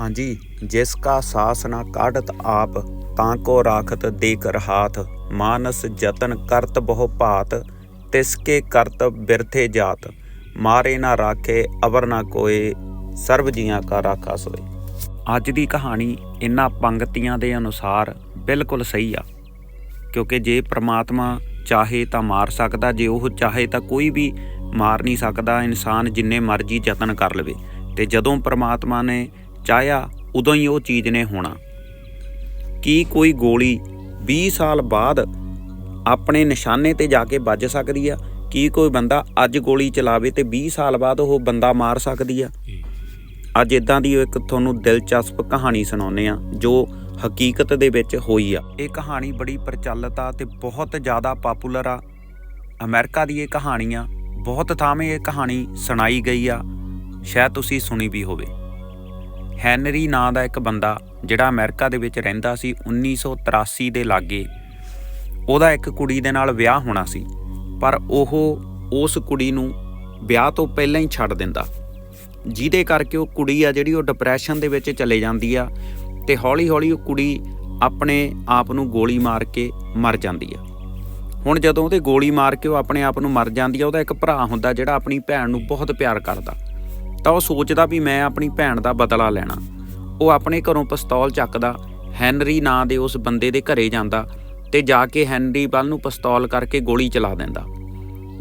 ਹਾਂਜੀ, ਜਿਸ ਕਾ ਸਾਸ ਨਾ ਕਾਢਤ ਆਪ, ਤਾਂ ਕੋ ਰਾਖਤ ਦੇਖ ਰਹਾਤ। ਮਾਨਸ ਜਤਨ ਕਰਤ ਬਹੁ ਭਾਤ, ਤਿਸ ਕੇ ਕਰਤ ਬਿਰਥੇ ਜਾਤ। ਮਾਰੇ ਨਾ ਰਾਖੇ, ਅਵਰ ਨਾ ਕੋਏ, ਸਰਬ ਜੀਆਂ ਕਾ ਰਾਖਾ ਸੋਏ। ਅੱਜ ਦੀ ਕਹਾਣੀ ਇਹਨਾਂ ਪੰਕਤੀਆਂ ਦੇ ਅਨੁਸਾਰ ਬਿਲਕੁਲ ਸਹੀ ਆ। ਕਿਉਂਕਿ ਜੇ ਪ੍ਰਮਾਤਮਾ ਚਾਹੇ ਤਾਂ ਮਾਰ ਸਕਦਾ, ਜੇ ਉਹ ਚਾਹੇ ਤਾਂ ਕੋਈ ਵੀ ਮਾਰ ਨਹੀਂ ਸਕਦਾ, ਇਨਸਾਨ ਜਿੰਨੇ ਮਰਜ਼ੀ ਯਤਨ ਕਰ ਲਵੇ। ਤੇ ਜਦੋਂ ਪ੍ਰਮਾਤਮਾ ਨੇ ਚਾਹਿਆ ਉਦੋਂ ਹੀ ਉਹ ਚੀਜ਼ ਨੇ ਹੋਣਾ। ਕੀ ਕੋਈ ਗੋਲੀ 20 ਸਾਲ ਬਾਅਦ ਆਪਣੇ ਨਿਸ਼ਾਨੇ ਤੇ ਜਾ ਕੇ ਵੱਜ ਸਕਦੀ ਆ? ਕੀ ਕੋਈ ਬੰਦਾ ਅੱਜ ਗੋਲੀ ਚਲਾਵੇ ਤੇ 20 ਸਾਲ ਬਾਅਦ ਉਹ ਬੰਦਾ ਮਾਰ ਸਕਦੀ ਆ? ਅੱਜ ਇਦਾਂ ਦੀ ਇੱਕ ਤੁਹਾਨੂੰ ਦਿਲਚਸਪ ਕਹਾਣੀ ਸੁਣਾਉਂਦੇ ਆ ਜੋ ਹਕੀਕਤ ਦੇ ਵਿੱਚ ਹੋਈ ਆ। ਇਹ ਕਹਾਣੀ ਬੜੀ ਪ੍ਰਚਲਿਤ ਆ ਤੇ ਬਹੁਤ ਜ਼ਿਆਦਾ ਪਪੂਲਰ ਆ। ਅਮਰੀਕਾ ਦੀ ਇਹ ਕਹਾਣੀ ਆ। ਬਹੁਤ ਥਾਵੇਂ ਇਹ ਕਹਾਣੀ ਸੁਣਾਈ ਗਈ ਆ। ਸ਼ਾਇਦ ਤੁਸੀਂ ਸੁਣੀ ਵੀ ਹੋਵੇ। ਹੈਨਰੀ ਨਾਂ ਦਾ ਇੱਕ ਬੰਦਾ ਜਿਹੜਾ ਅਮਰੀਕਾ ਦੇ ਵਿੱਚ ਰਹਿੰਦਾ ਸੀ 1983 ਦੇ ਲਾਗੇ। ਉਹਦਾ ਇੱਕ ਕੁੜੀ ਦੇ ਨਾਲ ਵਿਆਹ ਹੋਣਾ ਸੀ, ਪਰ ਉਹ ਉਸ ਕੁੜੀ ਨੂੰ ਵਿਆਹ ਤੋਂ ਪਹਿਲਾਂ ਹੀ ਛੱਡ ਦਿੰਦਾ। ਜਿਹਦੇ ਕਰਕੇ ਉਹ ਕੁੜੀ ਆ ਜਿਹੜੀ ਉਹ ਡਿਪਰੈਸ਼ਨ ਦੇ ਵਿੱਚ ਚਲੇ ਜਾਂਦੀ ਆ ਤੇ ਹੌਲੀ-ਹੌਲੀ ਉਹ ਕੁੜੀ ਆਪਣੇ ਆਪ ਨੂੰ ਗੋਲੀ ਮਾਰ ਕੇ ਮਰ ਜਾਂਦੀ ਆ। ਹੁਣ ਜਦੋਂ ਉਹਦੇ ਗੋਲੀ ਮਾਰ ਕੇ ਉਹ ਆਪਣੇ ਆਪ ਨੂੰ ਮਰ ਜਾਂਦੀ ਆ, ਉਹਦਾ ਇੱਕ ਭਰਾ ਹੁੰਦਾ ਜਿਹੜਾ ਆਪਣੀ ਭੈਣ ਨੂੰ ਬਹੁਤ ਪਿਆਰ ਕਰਦਾ। ਤਾਂ ਉਹ ਸੋਚਦਾ ਵੀ ਮੈਂ ਆਪਣੀ ਭੈਣ ਦਾ ਬਦਲਾ ਲੈਣਾ। ਉਹ ਆਪਣੇ ਘਰੋਂ ਪਿਸਤੌਲ ਚੱਕਦਾ, ਹੈਨਰੀ ਨਾਂ ਦੇ ਉਸ ਬੰਦੇ ਦੇ ਘਰੇ ਜਾਂਦਾ ਤੇ ਜਾ ਕੇ ਹੈਨਰੀ ਵੱਲ ਨੂੰ ਪਿਸਤੌਲ ਕਰਕੇ ਗੋਲੀ ਚਲਾ ਦਿੰਦਾ।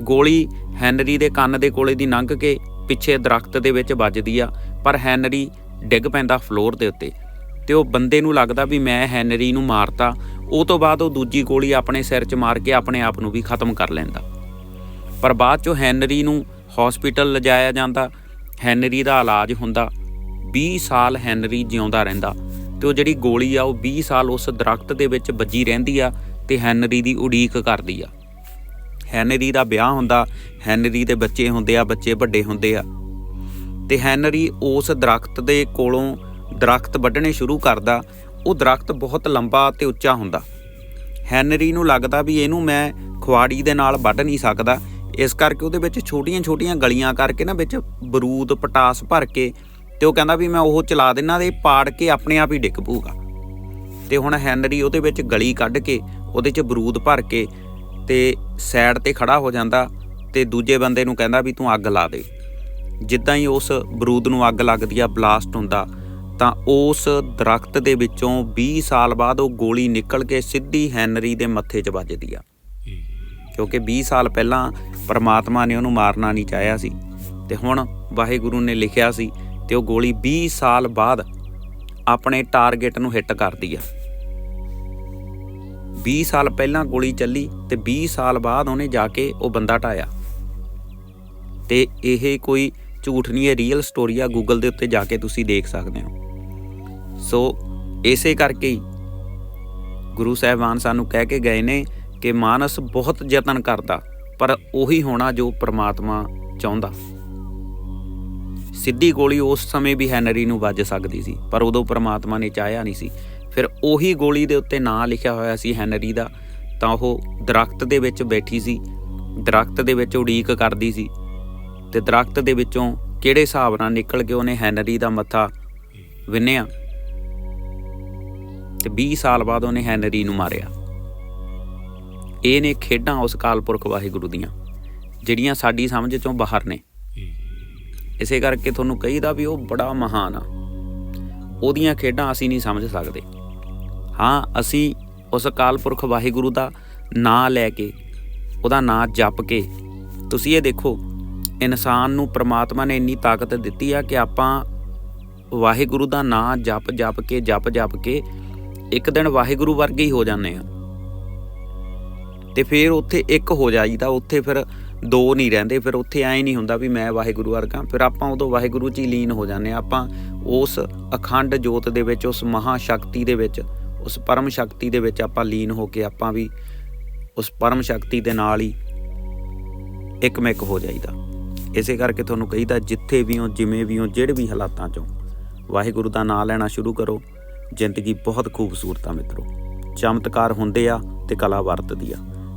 ਗੋਲੀ ਹੈਨਰੀ ਦੇ ਕੰਨ ਦੇ ਕੋਲੇ ਦੀ ਲੰਘ ਕੇ ਪਿੱਛੇ ਦਰਖਤ ਦੇ ਵਿੱਚ ਵੱਜਦੀ ਆ, ਪਰ ਹੈਨਰੀ ਡਿੱਗ ਪੈਂਦਾ ਫਲੋਰ ਦੇ ਉੱਤੇ ਤੇ ਉਹ ਬੰਦੇ ਨੂੰ ਲੱਗਦਾ ਵੀ ਮੈਂ ਹੈਨਰੀ ਨੂੰ ਮਾਰਤਾ। ਉਹ ਤੋਂ ਬਾਅਦ ਉਹ ਦੂਜੀ ਗੋਲੀ ਆਪਣੇ ਸਿਰ 'ਚ ਮਾਰ ਕੇ ਆਪਣੇ ਆਪ ਨੂੰ ਵੀ ਖਤਮ ਕਰ ਲੈਂਦਾ। ਪਰ ਬਾਅਦ 'ਚੋਂ ਹੈਨਰੀ ਨੂੰ ਹਸਪੀਟਲ ਲਿਜਾਇਆ ਜਾਂਦਾ ਹੈਨਰੀ ਦਾ ਇਲਾਜ ਹੁੰਦਾ। 20 ਸਾਲ ਹੈਨਰੀ ਜਿਉਂਦਾ ਰਹਿੰਦਾ ਤੇ ਉਹ ਜਿਹੜੀ ਗੋਲੀ ਆ, ਉਹ 20 ਸਾਲ ਉਸ ਦਰਖਤ ਦੇ ਵਿੱਚ ਵੱਜੀ ਰਹਿੰਦੀ ਆ ਤੇ ਹੈਨਰੀ ਦੀ ਉਡੀਕ ਕਰਦੀ ਆ। ਹੈਨਰੀ ਦਾ ਵਿਆਹ ਹੁੰਦਾ, ਹੈਨਰੀ ਦੇ ਬੱਚੇ ਹੁੰਦੇ ਆ, ਬੱਚੇ ਵੱਡੇ ਹੁੰਦੇ ਆ। ਤੇ ਹੈਨਰੀ ਉਸ ਦਰਖਤ ਦੇ ਕੋਲੋਂ ਦਰਖਤ ਵੱਢਣੇ ਸ਼ੁਰੂ ਕਰਦਾ, ਉਹ ਦਰਖਤ ਬਹੁਤ ਲੰਬਾ ਤੇ ਉੱਚਾ ਹੁੰਦਾ। ਹੈਨਰੀ ਨੂੰ ਲੱਗਦਾ ਵੀ ਇਹਨੂੰ ਮੈਂ ਖੁਆੜੀ ਦੇ ਨਾਲ ਵੱਢ ਨਹੀਂ ਸਕਦਾ ਇਸ ਕਰਕੇ ਉਹਦੇ ਵਿੱਚ ਛੋਟੀਆਂ-ਛੋਟੀਆਂ ਗਲੀਆਂ ਕਰਕੇ ਨਾ ਵਿੱਚ ਬਰੂਦ ਪਟਾਸ ਭਰ ਕੇ ਤੇ ਉਹ ਕਹਿੰਦਾ ਵੀ ਮੈਂ ਉਹ ਚਲਾ ਦੇਣਾ ਤੇ ਪਾੜ ਕੇ ਆਪਣੇ ਆਪ ਹੀ ਡਿੱਗ ਪਊਗਾ। ਤੇ ਹੁਣ ਹੈਨਰੀ ਉਹਦੇ ਵਿੱਚ ਗਲੀ ਕੱਢ ਕੇ ਉਹਦੇ 'ਚ ਬਰੂਦ ਭਰ ਕੇ ਤੇ ਸਾਈਡ ਤੇ ਖੜਾ ਹੋ ਜਾਂਦਾ ਤੇ ਦੂਜੇ ਬੰਦੇ ਨੂੰ ਕਹਿੰਦਾ ਵੀ ਤੂੰ ਅੱਗ ਲਾ ਦੇ। ਜਿੱਦਾਂ ਹੀ ਉਸ ਬਰੂਦ ਨੂੰ ਅੱਗ ਲੱਗਦੀ ਆ ਬਲਾਸਟ ਹੁੰਦਾ ਤਾਂ ਉਸ ਦਰਖਤ ਦੇ ਵਿੱਚੋਂ 20 ਸਾਲ ਬਾਅਦ ਉਹ ਗੋਲੀ ਨਿਕਲ ਕੇ ਸਿੱਧੀ ਹੈਨਰੀ ਦੇ ਮੱਥੇ 'ਚ ਵੱਜਦੀ ਆ। ਕਿਉਂਕਿ 20 ਸਾਲ ਪਹਿਲਾਂ ਪਰਮਾਤਮਾ ਨੇ ਉਹਨੂੰ ਮਾਰਨਾ ਨਹੀਂ ਚਾਹਿਆ ਸੀ। ਤੇ ਹੁਣ ਵਾਹਿਗੁਰੂ ਨੇ ਲਿਖਿਆ ਸੀ ਤੇ ਉਹ ਗੋਲੀ 20 ਸਾਲ ਬਾਅਦ ਆਪਣੇ ਟਾਰਗੇਟ ਨੂੰ ਹਿੱਟ ਕਰਦੀ ਆ। 20 ਸਾਲ ਪਹਿਲਾਂ ਗੋਲੀ ਚੱਲੀ ਤੇ 20 ਸਾਲ ਬਾਅਦ ਉਹਨੇ ਜਾ ਕੇ ਉਹ ਬੰਦਾ ਢਾਇਆ ਤੇ ਇਹ ਕੋਈ ਝੂਠ ਨਹੀਂ ਹੈ ਰੀਅਲ ਸਟੋਰੀ ਆ। ਗੂਗਲ ਦੇ ਉੱਤੇ ਜਾ ਕੇ ਤੁਸੀਂ ਦੇਖ ਸਕਦੇ ਹੋ। ਸੋ ਇਸੇ ਕਰਕੇ ਹੀ ਗੁਰੂ ਸਾਹਿਬਾਨ ਸਾਨੂੰ ਕਹਿ ਕੇ ਗਏ ਨੇ ਕਿ ਮਾਨਸ ਬਹੁਤ ਯਤਨ ਕਰਦਾ। ਪਰ ਉਹੀ ਹੋਣਾ ਜੋ ਪ੍ਰਮਾਤਮਾ ਚਾਹੁੰਦਾ। ਸਿੱਧੀ ਗੋਲੀ ਉਸ ਸਮੇਂ ਵੀ ਹੈਨਰੀ ਨੂੰ ਵੱਜ ਸਕਦੀ ਸੀ, ਪਰ ਉਦੋਂ ਪ੍ਰਮਾਤਮਾ ਨੇ ਚਾਹਿਆ ਨਹੀਂ ਸੀ। ਫਿਰ ਉਹੀ ਗੋਲੀ ਦੇ ਉੱਤੇ ਨਾਂ ਲਿਖਿਆ ਹੋਇਆ ਸੀ ਹੈਨਰੀ ਦਾ, ਤਾਂ ਉਹ ਦਰਖਤ ਦੇ ਵਿੱਚ ਬੈਠੀ ਸੀ, ਦਰਖਤ ਦੇ ਵਿੱਚ ਉਡੀਕ ਕਰਦੀ ਸੀ, ਤੇ ਦਰਖਤ ਦੇ ਵਿੱਚੋਂ ਕਿਹੜੇ ਹਿਸਾਬ ਨਾਲ ਨਿਕਲ ਕੇ ਉਹਨੇ ਹੈਨਰੀ ਦਾ ਮੱਥਾ ਵਿੰਨਿਆ? ਤੇ 20 ਸਾਲ ਬਾਅਦ ਉਹਨੇ ਹੈਨਰੀ ਨੂੰ ਮਾਰਿਆ। ਇਹ ਨੇ ਖੇਡਾਂ ਉਸ ਕਾਲ ਪੁਰਖ ਵਾਹਿਗੁਰੂ ਦੀਆਂ, ਜਿਹੜੀਆਂ ਸਾਡੀ ਸਮਝ ਚੋਂ ਬਾਹਰ ਨੇ। ਇਸੇ ਕਰਕੇ ਤੁਹਾਨੂੰ ਕਹੀਦਾ ਵੀ ਉਹ ਬੜਾ ਮਹਾਨ ਆ। ਉਹਦੀਆਂ ਖੇਡਾਂ ਅਸੀਂ ਨਹੀਂ ਸਮਝ ਸਕਦੇ। ਹਾਂ, ਅਸੀਂ ਉਸ ਕਾਲਪੁਰਖ ਵਾਹਿਗੁਰੂ ਦਾ ਨਾਂ ਲੈ ਕੇ, ਉਹਦਾ ਨਾਂ ਜਪ ਕੇ, ਤੁਸੀਂ ਇਹ ਦੇਖੋ, ਇਨਸਾਨ ਨੂੰ ਪ੍ਰਮਾਤਮਾ ਨੇ ਇੰਨੀ ਤਾਕਤ ਦਿੱਤੀ ਆ ਕਿ ਆਪਾਂ ਵਾਹਿਗੁਰੂ ਦਾ ਨਾਂ ਜਪ ਜਪ ਕੇ ਜਪ ਜਪ ਕੇ ਇੱਕ ਦਿਨ ਵਾਹਿਗੁਰੂ ਵਰਗੇ ਹੀ ਹੋ ਜਾਂਦੇ ਆ। ਤੇ ਫਿਰ ਉੱਥੇ ਇੱਕ ਹੋ ਜਾਈਦਾ, ਉੱਥੇ ਫਿਰ ਦੋ ਨਹੀਂ ਰਹਿੰਦੇ, ਫਿਰ ਉੱਥੇ ਐ ਨਹੀਂ ਹੁੰਦਾ ਵੀ ਮੈਂ ਵਾਹਿਗੁਰੂ ਵਰਗਾ। ਫਿਰ ਆਪਾਂ ਉਦੋਂ ਵਾਹਿਗੁਰੂ 'ਚ ਹੀ ਲੀਨ ਹੋ ਜਾਂਦੇ ਆ ਆਪਾਂ ਉਸ ਅਖੰਡ ਜੋਤ ਦੇ ਵਿੱਚ, ਉਸ ਮਹਾ ਸ਼ਕਤੀ ਦੇ ਵਿੱਚ, ਉਸ ਪਰਮ ਸ਼ਕਤੀ ਦੇ ਵਿੱਚ ਆਪਾਂ ਲੀਨ ਹੋ ਕੇ ਆਪਾਂ ਵੀ ਉਸ ਪਰਮ ਸ਼ਕਤੀ ਦੇ ਨਾਲ ਹੀ ਇੱਕਮਿਕ ਹੋ ਜਾਈਦਾ। ਇਸੇ ਕਰਕੇ ਤੁਹਾਨੂੰ ਕਹੀਦਾ, ਜਿੱਥੇ ਵੀ ਹੋ, ਜਿਵੇਂ ਵੀ ਹੋ, ਜਿਹੜੇ ਵੀ ਹਾਲਾਤਾਂ 'ਚੋਂ ਵਾਹਿਗੁਰੂ ਦਾ ਨਾਮ ਲੈਣਾ ਸ਼ੁਰੂ ਕਰੋ। ਜ਼ਿੰਦਗੀ ਬਹੁਤ ਖੂਬਸੂਰਤ ਆ ਮਿੱਤਰੋ। ਚਮਤਕਾਰ ਹੁੰਦੇ ਆ ਤੇ ਕਲਾ ਵਰਤਦੀ ਆ।